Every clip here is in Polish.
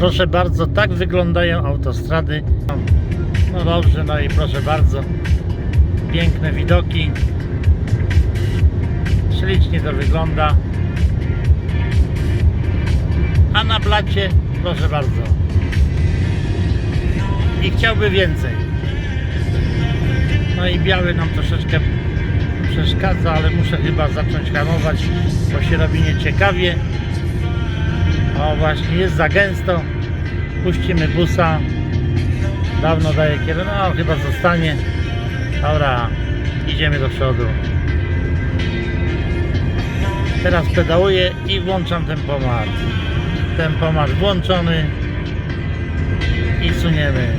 Proszę bardzo, tak wyglądają autostrady. No dobrze, no i proszę bardzo, piękne widoki. Ślicznie to wygląda. A na blacie, proszę bardzo. I chciałby więcej. No i biały nam troszeczkę przeszkadza, ale muszę chyba zacząć hamować, bo się robi nieciekawie. O właśnie, jest za gęsto. Puścimy busa. Dawno daje kierunek, no chyba zostanie. Dobra, idziemy do przodu. Teraz pedałuję i włączam tempomat. Tempomat włączony i suniemy.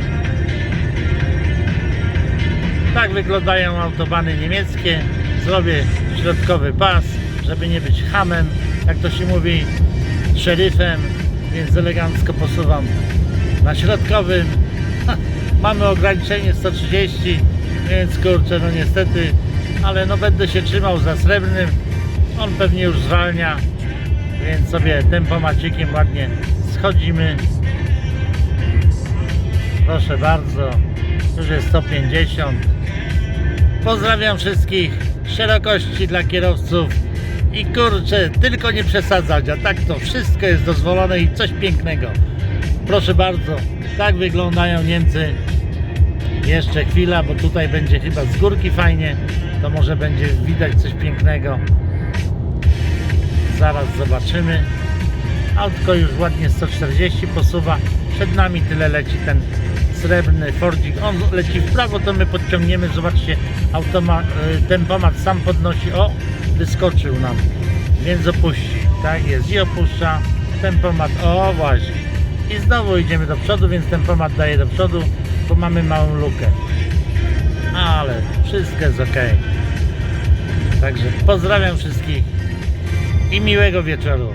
Tak wyglądają autobany niemieckie. Zrobię środkowy pas, żeby nie być hamem, jak to się mówi, szeryfem, więc elegancko posuwam na środkowym. Mamy ograniczenie 130, więc kurczę, no niestety, ale no będę się trzymał za srebrnym. On pewnie już zwalnia, więc sobie tempomacikiem ładnie schodzimy. Proszę bardzo, już jest 150. Pozdrawiam wszystkich, szerokości dla kierowców i kurczę, tylko nie przesadzać, a tak to wszystko jest dozwolone i coś pięknego. Proszę bardzo, tak wyglądają Niemcy. Jeszcze chwila, bo tutaj będzie chyba z górki fajnie, to może będzie widać coś pięknego. Zaraz zobaczymy. Autko już ładnie 140 posuwa. Przed nami tyle leci ten srebrny Fordzik. On leci w prawo, to my podciągniemy. Zobaczcie, automa, y, tempomat sam podnosi. O, wyskoczył nam. Więc opuści. Tak jest. I opuszcza. Tempomat. O, właśnie. I znowu idziemy do przodu, więc tempomat daje do przodu, bo mamy małą lukę. Ale wszystko jest ok. Także pozdrawiam wszystkich i miłego wieczoru.